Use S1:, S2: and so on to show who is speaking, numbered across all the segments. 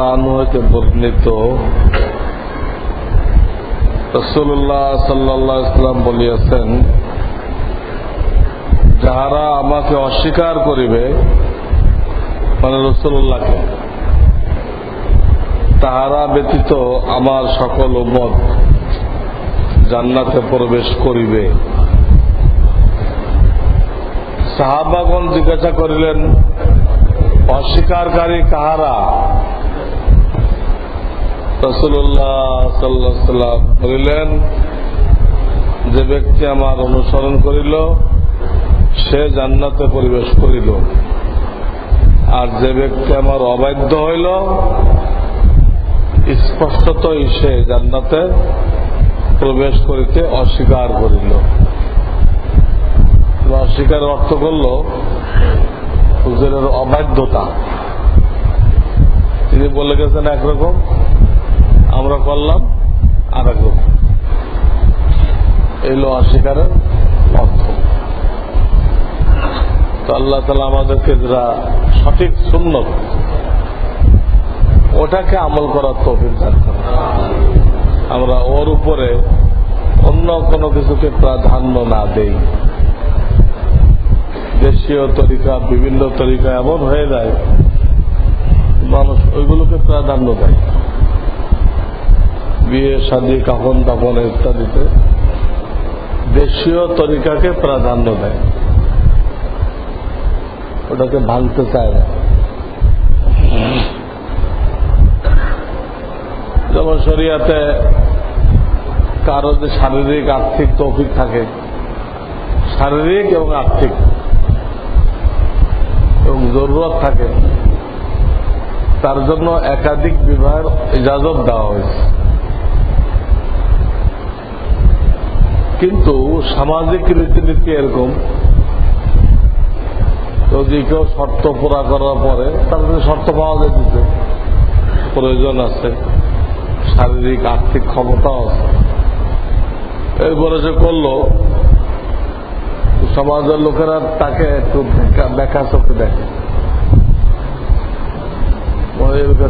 S1: হতে বর্ণিত। রসুল্লাহ সাল্লাহ ইসলাম বলিয়াছেন, যাহারা আমাকে অস্বীকার করিবে মানে রসুল্লাহকে তাহারা ব্যতীত আমার সকল উম্মত জান্নাতে প্রবেশ করিবে। সাহাবাগণ জিজ্ঞাসা করিলেন অস্বীকারী কাহারা? রসুল্লাহ বলিলেন, যে ব্যক্তি আমার অনুসরণ করিল, সে জান্নাতে প্রবেশ করিল। আর যে ব্যক্তি আমার অবাধ্য হইল, স্পষ্টতই সে জান্নাতে প্রবেশ করিতে অস্বীকার করিল। অস্বীকার অর্থ করল, হুজুরের অবাধ্যতা। তিনি বলে গেছেন একরকম। আমরা করলাম, আর একরকম এলো অস্বীকারের অর্থ। তো আল্লাহ তালা আমাদেরকে যারা সঠিক শূন্য ওটাকে আমল করার তৌফিক দান আমরা ওর উপরে অন্য কোনো কিছুকে প্রাধান্য না দেই। দেশীয় তরিকা, বিভিন্ন তরিকা এমন হয়ে যায়, মানুষ ওইগুলোকে প্রাধান্য দেয়। বিয়ে, শাদী কাপন তাপন ইত্যাদিতে দেশীয় তরিকাকে প্রাধান্য দেয়। ওটাকে ভাঙতে চায় না। যেমন শরিয়াতে কারও যে শারীরিক, আর্থিক তৌফিক থাকে, শারীরিক এবং আর্থিক, এবং জরুরত থাকে, তার জন্য একাধিক বিবাহের ইজাজত দেওয়া হয়েছে। কিন্তু সামাজিক রীতিনীতি এরকম। যদি কেউ শর্ত পুরা করার পরে তার শর্ত পাওয়া যেতেছে প্রয়োজন আছে। শারীরিক, আর্থিক ক্ষমতাও আছে। এরপরে সে করল, সমাজের লোকেরা তাকে একটু দেখা চোখে দেখে।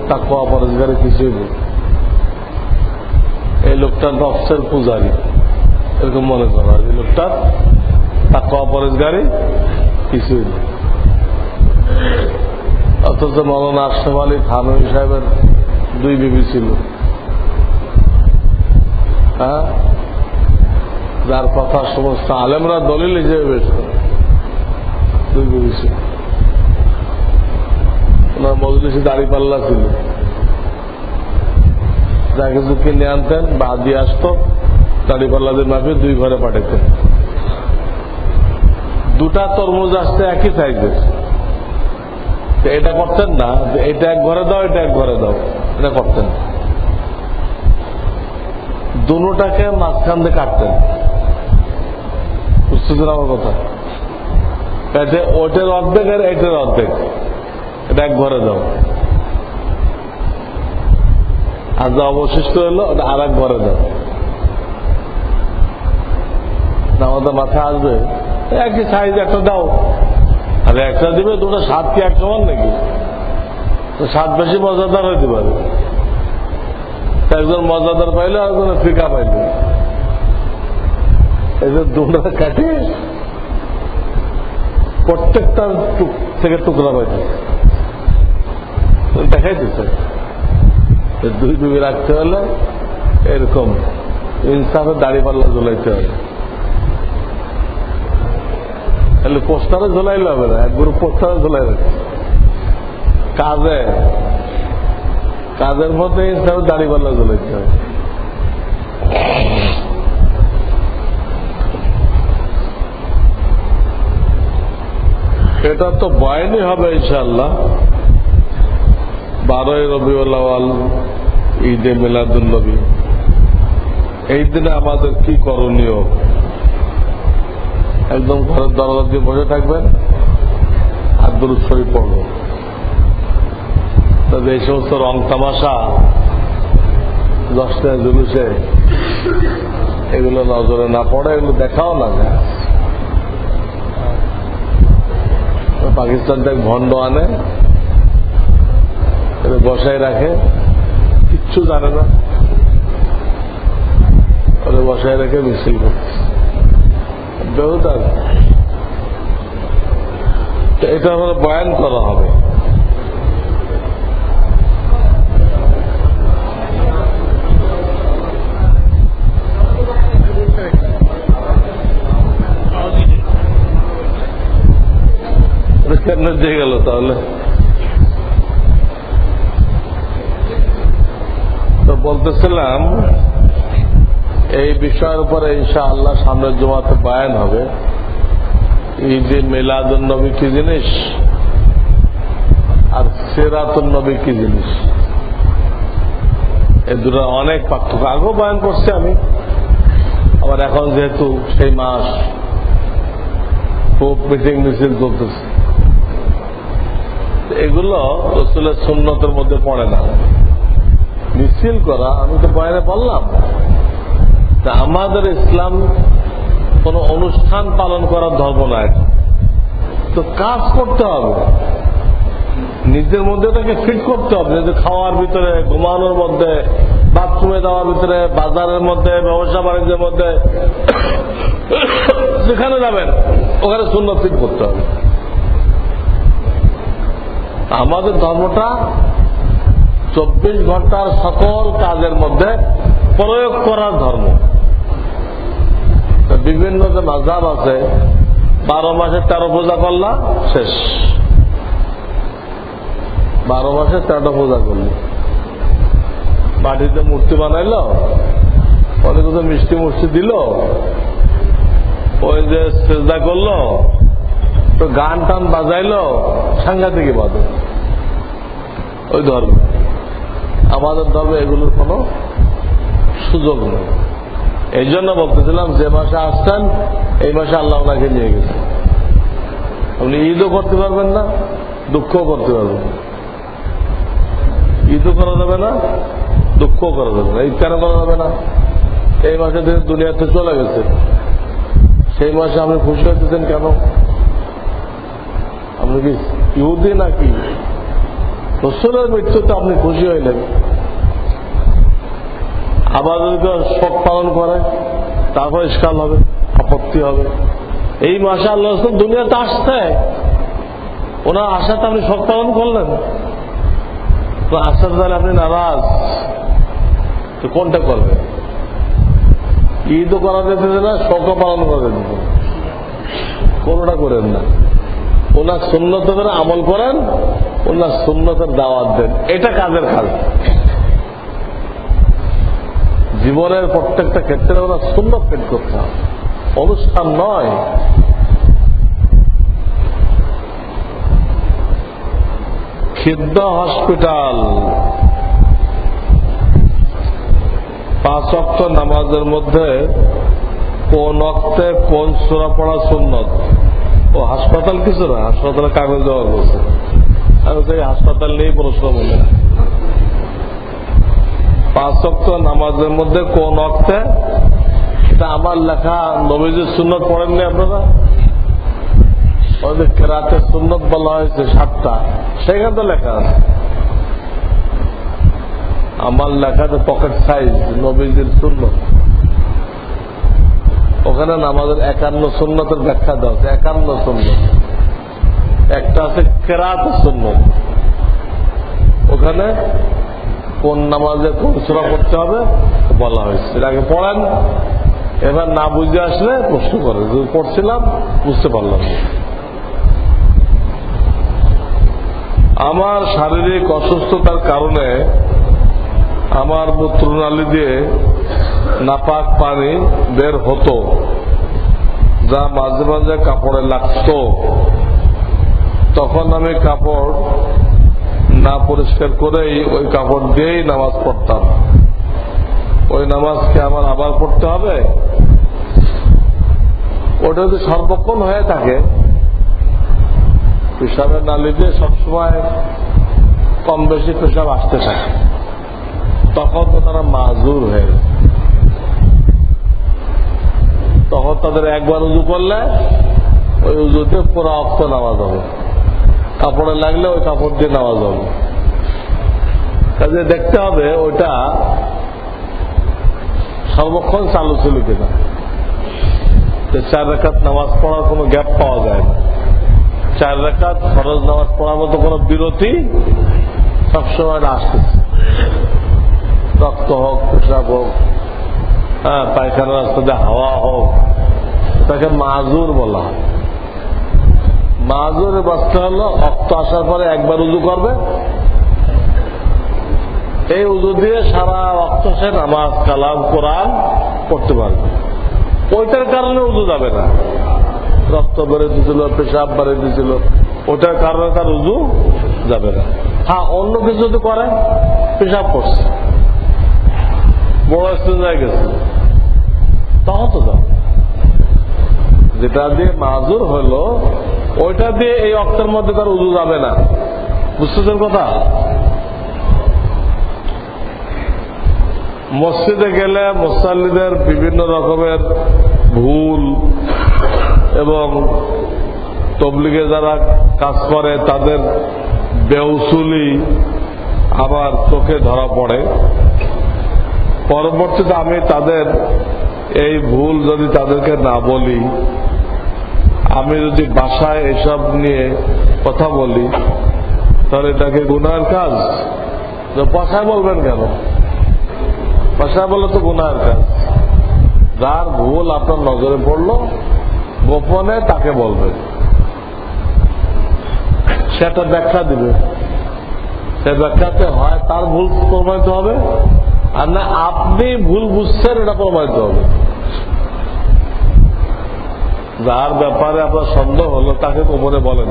S1: তাকুয়া পরেশগারে কিছুই নেই। এই লোকটা নফসের পূজারি। এরকম মনে করা এই লোকটা তাকুয়া পরেশগারি কিছুই নেই অথচ মৌলানা আশরাফ আলী থানবী সাহেবের দুই বিবি ছিল। হ্যাঁ? যার কথা সমস্ত আলেমরা দলিল হিসেবে বেশ করে। দুই বিবি ছিল। ওনার মজলিসে দাড়ি পাল্লা ছিল। যা কিছু কিনে আনতেন বা দিয়ে আসতো দাড়ি পাল্লাদের মাপে দুই ঘরে পাঠাতেন দুটা তরমুজ আসতে একই সাইজের এটা করতেন না এটা এক ঘরে দাও, এটা এক ঘরে দাও। এটা করতেন। দুটাকে মাঝখান দিয়ে কাটতেন। বুঝতেছেন আমার কথা? এতে ওইটার অর্ধেক আর এটার অর্ধেক। এটা এক ঘরে দাও। আর যা অবশিষ্ট হলো, ওটা আর এক ঘরে দাও। আমাদের মাথায় আসবে। একই সাইজ একটা দাও। আর একটা দিবে, দুটো সাত কি এক সমান নাকি? তো সাত বেশি মজাদার হইতে পারে। একজন মজাদার পাইলে একজন ফিকা পাইলে। যে দুটা কাটে প্রত্যেকটা থেকে টুকরা পাইছে দেখাই দিচ্ছে দুই দুই রাখতে হলে এরকম ইনসাফের দাড়ি পাল্লা ঝুলাইতে হবে। তাহলে পোস্টারে ঝোলাইলে হবে না, এক গ্রুপ পোস্টারে ঝোলাই রাখে। কাজে, কাজের মধ্যে হিসাবে দাড়ি পাল্লা ঝোলাইতে হবে এটা তো বয়নি হবে ইনশাল্লাহ বারোই রবিউল ঈদে মিলাদুল্নবী এই দিনে আমাদের কি করণীয়? একদম ঘরের দরজা দিয়ে বসে থাকবেন আর দূর শরীর পড়ব। তবে এই সমস্ত রং তামাশা, দশটা জুলুসে এগুলো নজরে না পড়ে, এগুলো দেখাও না যায়। পাকিস্তান থেকে ভণ্ড আনে বসায় রাখে, কিচ্ছু জানে না। বসায় রেখে মিছিল করছে। বেহুদার তো এটা হলো বয়ান করা হবে এটা কেন দিয়ে গেল তাহলে তো বলতেছিলাম এই বিষয়ের উপরে ইনশা আল্লাহ সামনের জমাতে বায়ান হবে। ঈদে মিলাদুল নবী কি জিনিস? আর সেরাতুল নবী কি জিনিস? এ দুটো অনেক পার্থক্য। আগেও বয়ান করছি আমি। আবার এখন যেহেতু সেই মাস খুব মিটিং মিছিল চলতেছে। এগুলো রসুলের সুন্নতের মধ্যে পড়ে না। মিছিল করা, আমি তো বাইরে বললাম। তা আমাদের ইসলাম কোন অনুষ্ঠান পালন করার ধর্ম নয় তো কাজ করতে হবে। নিজের মধ্যে তাকে ফিট করতে হবে। নিজের খাওয়ার ভিতরে, ঘুমানোর মধ্যে বাথরুমে যাওয়ার ভিতরে, বাজারের মধ্যে, ব্যবসা বাণিজ্যের মধ্যে, যেখানে যাবেন, ওখানে শূন্য ফিট করতে হবে। আমাদের ধর্মটা চব্বিশ ঘণ্টার সকল কাজের মধ্যে প্রয়োগ করার ধর্ম। বিভিন্ন যে মাঝাব আছে, বারো মাসে তেরো পূজা করলা, শেষ। বারো মাসে তেরোটা পূজা করল। মাটিতে মূর্তি বানাইলো অনেক কোথাও মিষ্টি মুষ্টি দিল, ওই যে চেষ্টা করল, তো গান টান বাজাইলো, সাংঘাতিক বাদ ওই ধর্ম। আমাদের ধর্মে এগুলোর কোনো সুযোগ নেই। এই জন্য বলতেছিলাম, যে মাসে আসছেন, এই মাসে আল্লাহ ওনাকে নিয়ে গেছে। আপনি ঈদও করতে পারবেন না, দুঃখও করতে পারবেন। ঈদও করা যাবে না, দুঃখও করা যাবে না। ঈদ কেন করা যাবে না? এই মাসে দুনিয়াতে চলে গেছে, সেই মাসে আপনি খুশি হতেছেন কেন? আপনি কি ইহুদি নাকি? রসুলের মৃত্যুতে আপনি খুশি হইলেন? আবার যদি শোক পালন করে তারপর ইস্কাল হবে, আপত্তি হবে। এই মাসে আল্লাহ রসুল দুনিয়াতে আসতে ওনার আশাতে আপনি শোক পালন করলেন। তো দ্বারা আপনি নারাজ। তো কোনটা করবেন? ঈদও করা যেতে না, শোকও পালন করা যেতে কোনটা করেন না। ওনার সুন্নতের আমল করেন, ওনার সুন্নতের দাওয়াত দেন। এটা কাজের কাজ। জীবনের প্রত্যেকটা ক্ষেত্রে ওরা সুন্নত পেট করতে হবে। অনুষ্ঠান নয়। খিদ্দ হসপিটাল। পাঁচ অক্ট নামাজের মধ্যে কোন অক্তে কোন সুরা পড়া সুন্নত? ও হাসপাতাল কিছু না হাসপাতালে কাগজ দেওয়া করছে আমি এই হাসপাতাল নিয়েই প্রশ্ন মনে হয়। পাঁচ অক্ট নামাজের মধ্যে কোন অক্তে এটা আমার লেখা নবীজির সুন্নত পড়েননি আপনারা? ওদের কেরাতে সুন্নত বলা হয়েছে সাতটা। সেখানে তো লেখা আছে। আমার লেখাতে পকেট সাইজ নবীজির সুন্নত। ওখানে নামাজের একান্ন সুন্নতের ব্যাখ্যা দেওয়া আছে, একান্ন সুন্নত। একটা আছে কেরাত সুন্নত। ওখানে কোন নামাজে কোন সুরা পড়তে হবে? বলা হয়েছে। আগে পড়েন। এবার না বুঝে আসলে প্রশ্ন করে পড়ছিলাম, বুঝতে পারলাম আমার শারীরিক অসুস্থতার কারণে আমার মূত্রনালী দিয়ে নাপাক পানি বের হতো, যা মাঝে মাঝে কাপড়ে লাগতো। তখন আমি কাপড় না পরিষ্কার করেই ওই কাপড় দিয়েই নামাজ পড়তাম। ওই নামাজকে আমার আবার পড়তে হবে? ওটা যদি সর্বক্ষণ হয়ে থাকে, পেশাবের নালিতে সবসময় কম বেশি পেশাব আসতে থাকে। তখন তো তারা মাজুর হয়ে তখন তাদের একবার উজু করলে ওই উজুতে পুরো অক্ত নামাজ হবে। কাপড়ে লাগলে ওই কাপড় দিয়ে নামাজ হবে। কাজে দেখতে হবে ওইটা সর্বক্ষণ চালু ছিল কিনা। চার রেখাত নামাজ পড়ার কোনো গ্যাপ পাওয়া যায় না। চার রেখাত ফরজ নামাজ পড়ার মতো কোনো বিরতি সবসময় না আসতেছে রক্ত হোক, পেশাব হোক হ্যাঁ পায়খানা রাস্তা হাওয়া হোক, তাকে মাজুর বলা হয়। মাজুরের বাচ্চা হলো, রক্ত আসার পরে একবার উজু করবে। এই উজু দিয়ে সারা রক্ত সে নামাজ, কালাম, কোরআন পড়তে পারবে। ওইটার কারণে উজু যাবে না। রক্ত বেড়ে দিছিল, পেশাব বেড়ে দিছিল ওটার কারণে তার উজু যাবে না। হ্যাঁ অন্য কিছু যদি করে, পেশাব করছে। বড় হয়ে গেছে। তখন তো যাবে যেটা দিয়ে মাজুর হলো ওইটা দিয়ে এই অক্তের মধ্যে তার উজু যাবে না। বুঝতেছেন কথা? মসজিদে গেলে মুসাল্লিদের বিভিন্ন রকমের ভুল এবং তবলিগে যারা কাজ করে, তাদের বেউসুলি আবার চোখে ধরা পড়ে। পরবর্তীতে আমি তাদের এই ভুল যদি তাদেরকে না বলি আমি যদি বাসায় এসব নিয়ে কথা বলি, তাহলে এটাকে গুনার কাজ? বাসায় বলবেন কেন? বাসায় বলে তো গুনার কাজ। যার ভুল আপনার নজরে পড়ল, গোপনে তাকে বলবেন সেটা ব্যাখ্যা দিবে। সে ব্যাখ্যাতে হয়, তার ভুল প্রমাণিত হবে, আর না, আপনি ভুল বুঝছেন, এটা প্রমাণিত হবে। যার ব্যাপারে আপনার সন্দেহ হলো, তাকে কোমরে বলেন।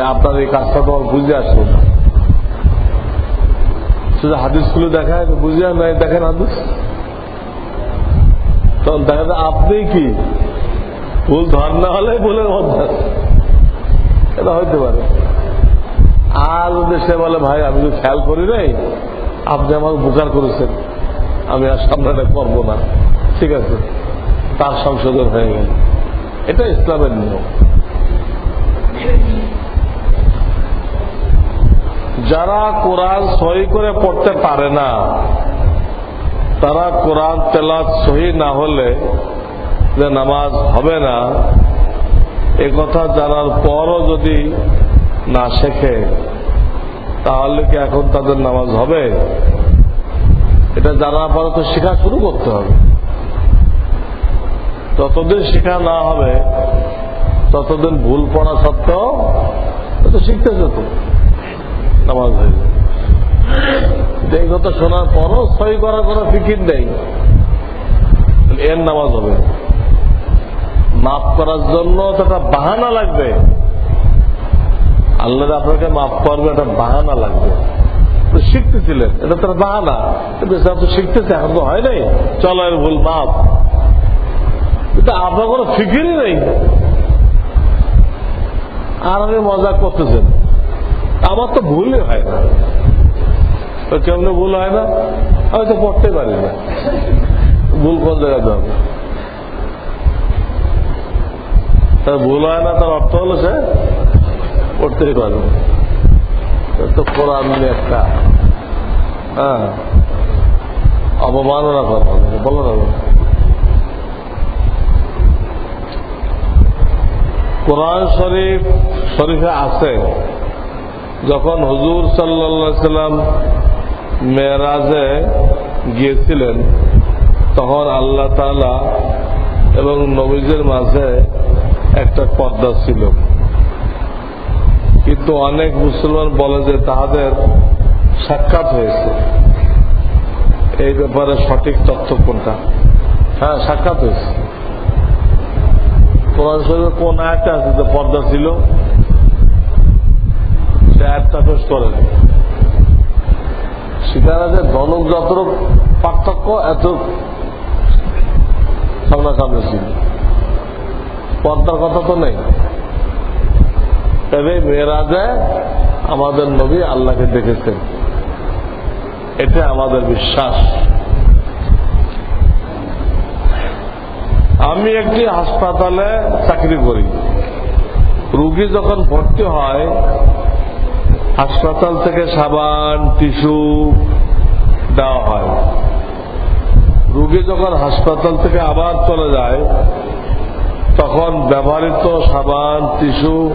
S1: আপনার এই কাজটা তোমার বুঝে আসলো না। হাদিসগুলো দেখায় বুঝে নাই দেখেন হাদিস? তখন দেখা যায় আপনি কি? ভুল ধর না হলে ভুলের মধ্যে এটা হইতে পারে। আর যদি সে বলে, ভাই, আমি তো খেয়াল করি নাই, আপনি আমাকে বুকার করেছেন। আমি আর সামনে করব না। ঠিক আছে? তার সংশোধন হয়ে গেল। এটা ইসলামের নিয়ম। যারা কোরআন সহি করে পড়তে পারে না, তারা কোরআন তেলাত সহি না হলে যে নামাজ হবে না, এ কথা জানার পরও যদি না শেখে, তাহলে কি এখন তাদের নামাজ হবে? এটা জানার পরে তো শেখা শুরু করতে হবে। যতদিন শেখা না হবে, ততদিন ভুল পড়া সত্ত্বেও তো শিখতেছে তো। নামাজ হয়ে যাবে। এই কথা শোনার পরও সই করার কোনো ফিকির নেই। এর নামাজ হবে। মাফ করার জন্য তো একটা বাহানা লাগবে। আল্লাহ আপনাকে মাফ করবে একটা বাহানা লাগবে। শিখতেছিলেন, এটা তার বাহানা। কিন্তু শিখতেছে, এখন তো হয় নাই। চলো ভুল, মাফ। কিন্তু আপনার কোনো ফিকিরই নেই। আর আমি মজা করতেছেন। আমার তো ভুলই হয় না। তো কেমনে ভুল হয় না? আমি তো পড়তে পারি না। ভুল কোন জায়গাতে তার ভুল হয় না, তার অর্থ হলো সে পড়তেই পারবে। তো কোরআন নিয়ে একটা হ্যাঁ অবমাননা করা হবে। বলো না। কোরআন শরীফ শরীফে আছে। যখন হুজুর সাল্লা সাল্লাম মেয়েরাজে গিয়েছিলেন, তখন আল্লাহ তালা এবং নবীজের মাঝে একটা পর্দা ছিল। কিন্তু অনেক মুসলমান বলে যে তাহাদের সাক্ষাৎ হয়েছে। এই ব্যাপারে সঠিক তথ্য কোনটা? হ্যাঁ সাক্ষাৎ হয়েছে। কোরআন শরীফে কোন আয়াতটা আছে যে পর্দা ছিল? সে আয়াতটা পেশ করেন। সেখানে যে ধনুক যত পার্থক্য এত সামনাসামনি ছিল। পর্দার কথা তো নেই। তবে মেয়েরাজে আমাদের নবী আল্লাহকে দেখেছেন এটা আমাদের বিশ্বাস। আমি একটি হাসপাতালে চাকরি করি। রুগী যখন ভর্তি হয়, হাসপাতাল থেকে সাবান, টিস্যু দেওয়া হয়। রুগী যখন হাসপাতাল থেকে আবার চলে যায়, তখন ব্যবহৃত সাবান, টিস্যু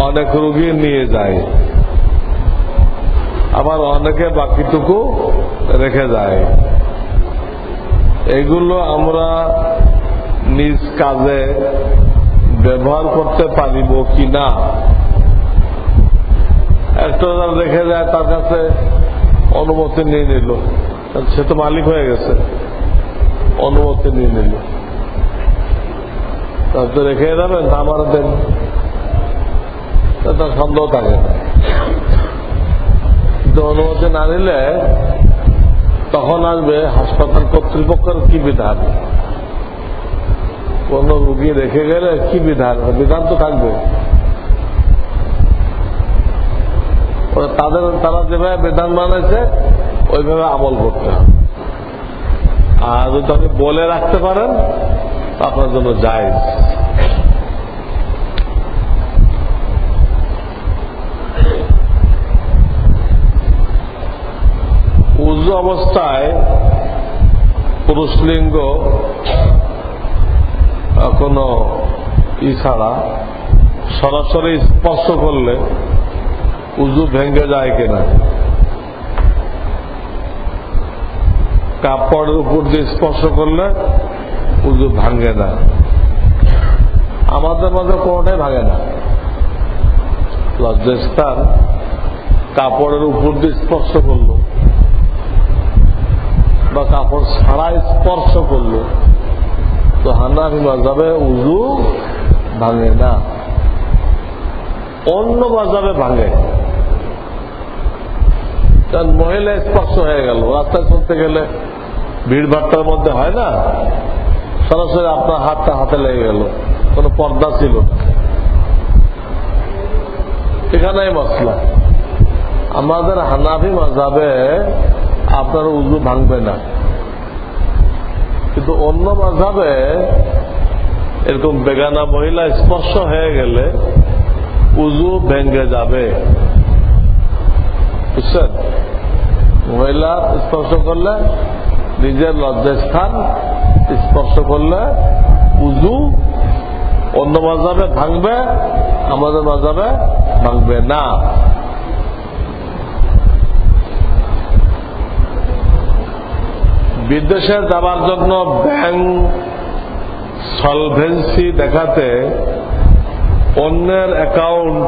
S1: অনেক রুগী নিয়ে যায়। আবার অনেকে বাকিটুকু রেখে যায়। এগুলো আমরা নিজ কাজে ব্যবহার করতে পারিব কি না একটা রেখে যায়, তার কাছে অনুমতি নিয়ে নিল। সে তো মালিক হয়ে গেছে। অনুমতি নিয়ে নিল। তারপরে রেখে যাবেন আমার দেন। তার সন্দেহ থাকে না। কিন্তু অনুমতি না নিলে তখন আসবে হাসপাতাল কর্তৃপক্ষের কি বিধান? কোন রুগী রেখে গেলে কি বিধান? বিধান তো থাকবে। তাদের, তারা যেভাবে বিধান বানাইছে ওইভাবে আমল করতে হবে। আর যদি আপনি বলে রাখতে পারেন আপনার জন্য যায় উজু অবস্থায় পুরুষ লিঙ্গ কোন ই ছাড়া সরাসরি স্পর্শ করলে উজু ভেঙে যায় কিনা। কাপড়ের উপর দিয়ে স্পর্শ করলে উজু ভাঙে না। আমাদের মাঝে কোনটাই ভাঙে না। লজ্জাস্থান কাপড়ের উপর দিয়ে স্পর্শ করল বা কাপড় ছাড়াই স্পর্শ করল। তো হানাফি মাজাবে উজু ভাঙে না। অন্য বাজারে ভাঙে। কারণ মহিলা স্পর্শ হয়ে গেল। রাস্তায় চলতে গেলে ভিড় ভাট্টার মধ্যে হয় না? সরাসরি আপনার হাতটা হাতে লেগে গেল। কোন পর্দা ছিল এখানেই মশলা। আমাদের হানাফি মাজাবে আপনার উজু ভাঙবে না। কিন্তু অন্য মাঝাবে এরকম বেগানা মহিলা স্পর্শ হয়ে গেলে উজু ভেঙ্গে যাবে। বুঝছেন? মহিলা স্পর্শ করলে নিজের লজ্জাস্থান স্পর্শ করলে উজু অন্য মাঝাবে ভাঙবে, আমাদের মাঝাবে ভাঙবে না। বিদেশে যাবার জন্য ব্যাংক সলভেন্সি দেখাতে অন্যের অ্যাকাউন্ট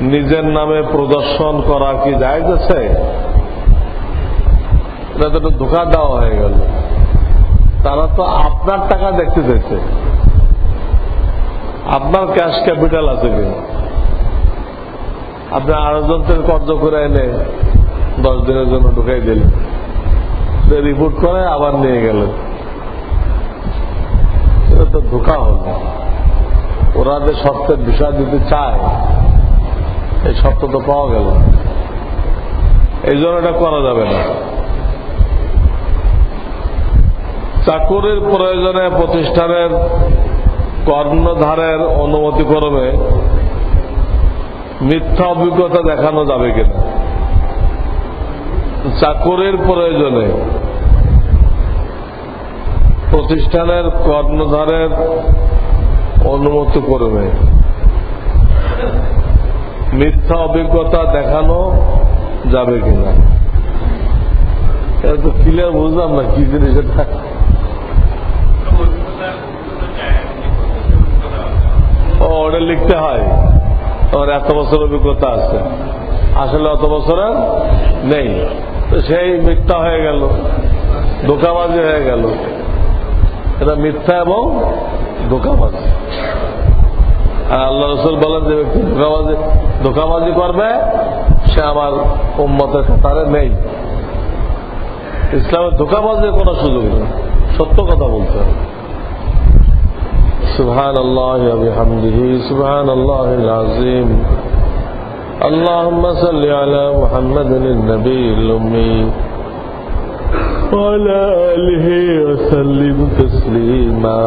S1: নিজের নামে প্রদর্শন করা কি যায় গেছে? এটা ধোকা দেওয়া হয়ে গেল। তারা তো আপনার টাকা দেখতে চাইছে। আপনার ক্যাশ ক্যাপিটাল আছে কিনা আপনি আরেকজনকে কর্জ করে এনে দশ দিনের জন্য ঢুকাই দিলেন। রিপোর্ট করে, আবার নিয়ে গেলেন এটা তো ধোকা হল। ওরা যে সত্যের বিষয় দিতে চায়, এই সত্য তো পাওয়া গেল। এই জন্য এটা করা যাবে না। চাকুরির প্রয়োজনে প্রতিষ্ঠানের কর্ণধারের অনুমতি করবে মিথ্যা অভিজ্ঞতা দেখানো যাবে কিনা? চাকরির প্রয়োজনে প্রতিষ্ঠানের কর্ণধারের অনুমতি করবে মিথ্যা অভিজ্ঞতা দেখানো যাবে কিনা? এটা তো ক্লিয়ার বুঝলাম না, কি জিনিস এটা? ওটা লিখতে হয়। তোমার এত বছর অভিজ্ঞতা আছে। আসলে অত বছরের নেই। সেই মিথ্যা হয়ে গেল, ধোকাবাজি হয়ে গেল। এটা মিথ্যা এবং ধোকাবাজি আর আল্লাহ রসুল বলেন যে ব্যক্তি ধোকাবাজি ধোকাবাজি করবে সে আমার উম্মতের কাতারে নেই ইসলামের ধোকাবাজির কোনো সুযোগ নেই সত্য কথা বলতে হবে سبحان الله وبحمده سبحان الله العظيم اللهم صل على محمد النبي الأمي وعلى آله وسلم تسليما.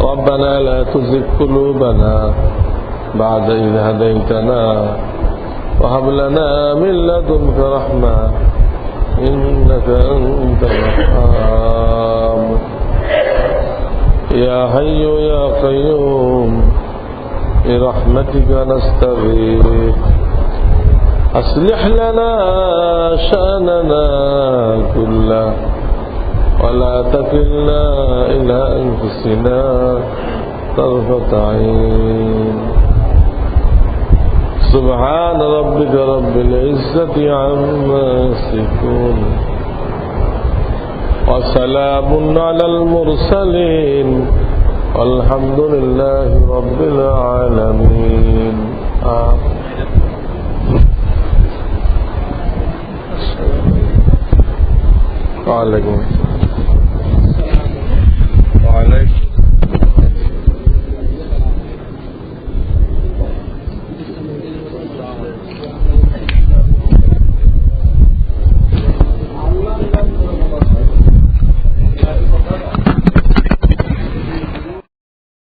S1: ربنا لا تزغ قلوبنا بعد إذ هديتنا وهب لنا من لدنك رحمة إنك أنت الوهاب. يا حي يا قيوم برحمتك نستغيث. أصلح لنا شأننا كله. ولا تكلنا إلى أنفسنا طرفة عين. سبحان ربك رب العزة عما يصفون. وسلام على المرسلين. والحمد لله رب العالمين. آمين. وعلیکم